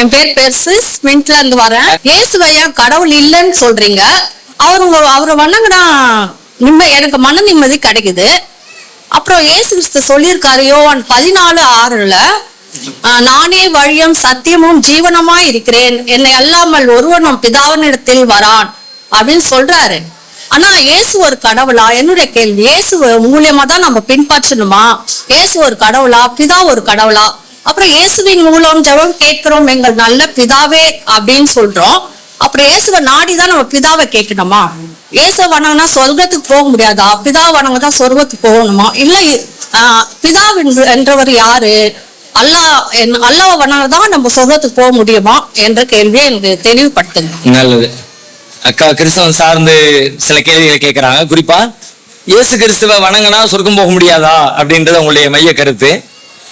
என் பேர் பெருசு ஸ்மின்ட்ல இருந்து வரேன். இயேசுவையா கடவுள் இல்லைன்னு சொல்றீங்க. அவரு அவரை வணங்கினா நிம்ம எனக்கு மன நிம்மதி கிடைக்குது. அப்புறம் இயேசு கிறிஸ்து சொல்லியிருக்காரு யோவான் பதினாலு ஆறுல நானே வழியும் சத்தியமும் ஜீவனமா இருக்கிறேன். என்னை அல்லாமல் ஒருவனும் பிதாவினிடத்தில் வரான். அப்படின்னு சொல்றாரு. ஆனா இயேசு ஒரு கடவுளா? என்னுடைய கேள்வி இயேசு மூலியமா தான் நம்ம பின்பற்றணுமா? இயேசு ஒரு கடவுளா? பிதா ஒரு கடவுளா? அப்புறம் இயேசுவின் மூலம் ஜபம் கேட்கிறோம் எங்கள் நல்ல பிதாவே அப்படின்னு சொல்றோம். அப்புறம் இயேசுவை நாடிதான் நம்ம பிதாவை கேட்கணுமா? இயேசுவை வணங்கினா சொர்க்கத்துக்கு போக முடியாதா? பிதா வணங்க தான் சொர்க்கத்துக்கு போகணுமா? இல்ல பிதா என்றவர் யாரு? அல்லாஹ் என்- அல்லாஹ் வணங்க தான் நம்ம சொர்க்கத்துக்கு போக முடியுமா? என்ற கேள்வியை எனக்கு தெளிவுபடுத்துங்க. நல்லது. அக்கா கிறிஸ்தவம் சார்ந்து சில கேள்விகளை கேட்கிறாங்க குறிப்பா இயேசு கிறிஸ்துவ வணங்கினா சொர்க்கம் போக முடியாதா? அப்படின்றது உங்களுடைய மைய கருத்து.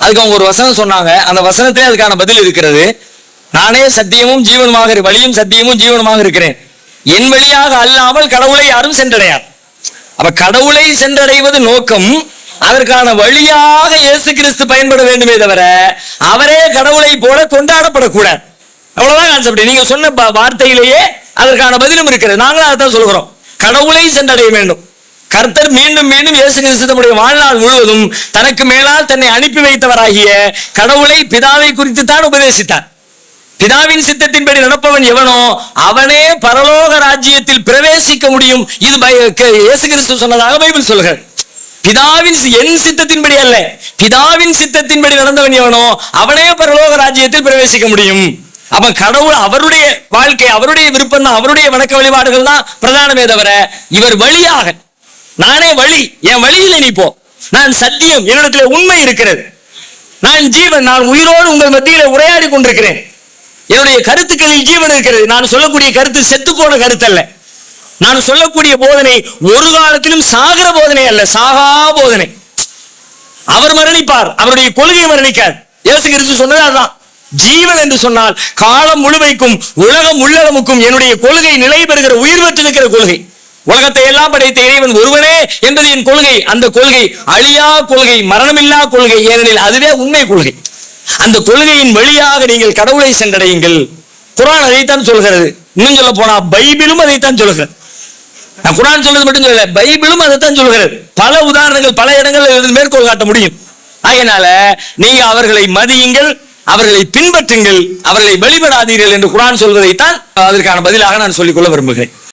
அதுக்கு அவங்க ஒரு வசனம் சொன்னாங்க. அந்த வசனத்திலே அதுக்கான பதில் இருக்கிறது. நானே சத்தியமும் ஜீவனுமாக வழியும் சத்தியமும் ஜீவனுமாக இருக்கிறேன். என் வழியாக அல்லாமல் கடவுளை யாரும் சென்றடையார் அப்ப கடவுளை சென்றடைவது நோக்கம் அதற்கான வழியாக இயேசு கிறிஸ்து பயன்பட வேண்டுமே தவிர அவரே கடவுளை போல கொண்டாடப்படக்கூடாது. அவ்வளவுதான் கான்செப்ட் நீங்க சொன்ன ப- வார்த்தையிலேயே அதற்கான பதிலும் இருக்கிறது. நாங்களும் அதைத்தான் சொல்கிறோம் கடவுளை சென்றடைய வேண்டும். கர்த்தர் மீண்டும் மீண்டும் இயேசு கிறிஸ்து தம்முடைய வாழ்நாள் முழுவதும் தனக்கு மேலால் தன்னை அனுப்பி வைத்தவராகிய கடவுளை பிதாவை குறித்து தான் உபதேசித்தார். பிதாவின் சித்தத்தின்படி நடப்பவன் எவனோ அவனே பரலோக ராஜ்யத்தில் பிரவேசிக்க முடியும். இது பை- இயேசு கிறிஸ்து சொன்னதாக பைபிள் சொல்கிறார் பிதாவின் என் சித்தத்தின்படி அல்ல. பிதாவின் சித்தத்தின்படி நடந்தவன் எவனோ அவனே பரலோக ராஜ்யத்தில் பிரவேசிக்க முடியும். அப்ப கடவுள் அவருடைய வாழ்க்கை அவருடைய விருப்பம் தான் அவருடைய வணக்க வழிபாடுகள் தான் பிரதானமே தவிர இவர் வழியாக நானே வழி என் வழியில நீ போ. நான் சத்தியம் என்னிடத்துல உண்மை இருக்கிறது. நான் ஜீவன் நான் உயிரோடு உங்கள் மத்தியில உரையாடி கொண்டிருக்கிறேன். என்னுடைய கருத்துக்களில் ஜீவன் இருக்கிறது. நான் சொல்லக்கூடிய கருத்து செத்து போன கருத்து அல்ல நான் சொல்லக்கூடிய போதனை ஒரு காலத்திலும் சாகர போதனை அல்ல சாகா போதனை. அவர் மரணிப்பார் அவருடைய கொள்கை மரணிக்கார். இயேசு கிறிஸ்து சொன்னது அதுதான் ஜீவன் என்று சொன்னால் காலம் முழுமைக்கும் உலகம் உள்ளகமுக்கும் என்னுடைய கொள்கை நிலை பெறுகிற உயிர் பெற்றிருக்கிற கொள்கை. உலகத்தை எல்லாம் படைத்த இறைவன் ஒருவனே என்பது என் கொள்கை. அந்த கொள்கை அழியா கொள்கை மரணமில்லா கொள்கை ஏனெனில் அதுவே உண்மை கொள்கை. அந்த கொள்கையின் வழியாக நீங்கள் கடவுளை சென்றடையுங்கள். குரான் அதைத்தான் சொல்கிறது. இன்னும் சொல்ல போனா பைபிளும் அதைத்தான் சொல்கிறது. குரான் சொல்றது மட்டும் சொல்லல பைபிளும் அதைத்தான் சொல்கிறது. பல உதாரணங்கள் பல இடங்கள்ல மேற்கோள் காட்ட முடியும். அதனால நீங்க அவர்களை மதியுங்கள் அவர்களை பின்பற்றுங்கள் அவர்களை வழிபடாதீர்கள் என்று குரான் சொல்வதைத்தான் அதற்கான பதிலாக நான் சொல்லிக்கொள்ள விரும்புகிறேன்.